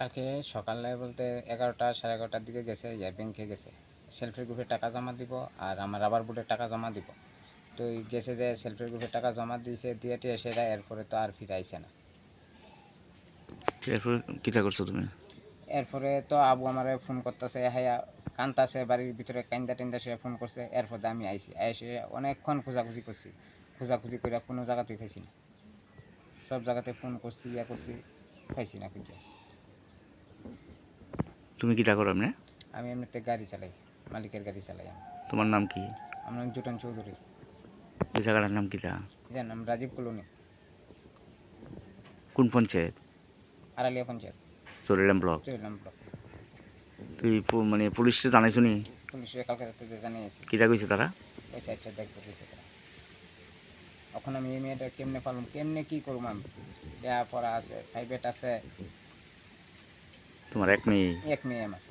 কালকে সকালে বলতে এগারোটা সাড়ে এগারোটার দিকে গেছে ইয়ে ব্যাংকে গেছে। সেলফের গ্রুপে টাকা জমা দিব আর আমার রাবার বোর্ডে টাকা জমা দিব। তো গেছে যে সেলফের গ্রুপে টাকা জমা দিয়েছে দিয়ে টিয়ে সেটা এরপরে তো আর ফিরে আইছে না। এরপর কিটা করছ তুমি? এরপরে তো আবু আমারে ফোন করতেছে হাইয়া কান্তাছে বাড়ির ভিতরে কান্দা টেন্দা সে ফোন করছে এরপরে আমি আইছি এসে অনেকক্ষণ খোঁজাখুঁজি করছি। খোঁজাখুঁজি করে কোনো জায়গাতেই পাইছি না। সব জায়গাতে ফোন করছি ইয়া করছি পাইছি না খুঁজে। তুমি কি করো এমনি? আমি এমনিতে গাড়ি চালাই মালিকের গাড়ি চালাই আমি। তোমার নাম কি? আমার নাম জুটন চৌধুরী। এই জায়গাটার নাম কিটা? যার নাম রাজীব কলোনি। কোন পঞ্চায়েত? আড়ালিয়া পঞ্চায়েত। চরিলাম ব্লক। চৌলাম ব্লক। তুই পু- মানে পুলিশকে জানাইছো নি? পুলিশের কালকে রাতে জানিয়েছি। কিটা কইছে তারা? ওই সাইডটা দেখব কিছু তারা। এখন আমি এই মেয়েটা কেমনে পালন কেমনে কি করব আমি? যা পড়া আছে প্রাইভেট আছে তোমার এক মেয়ে এক মেয়ে আমার।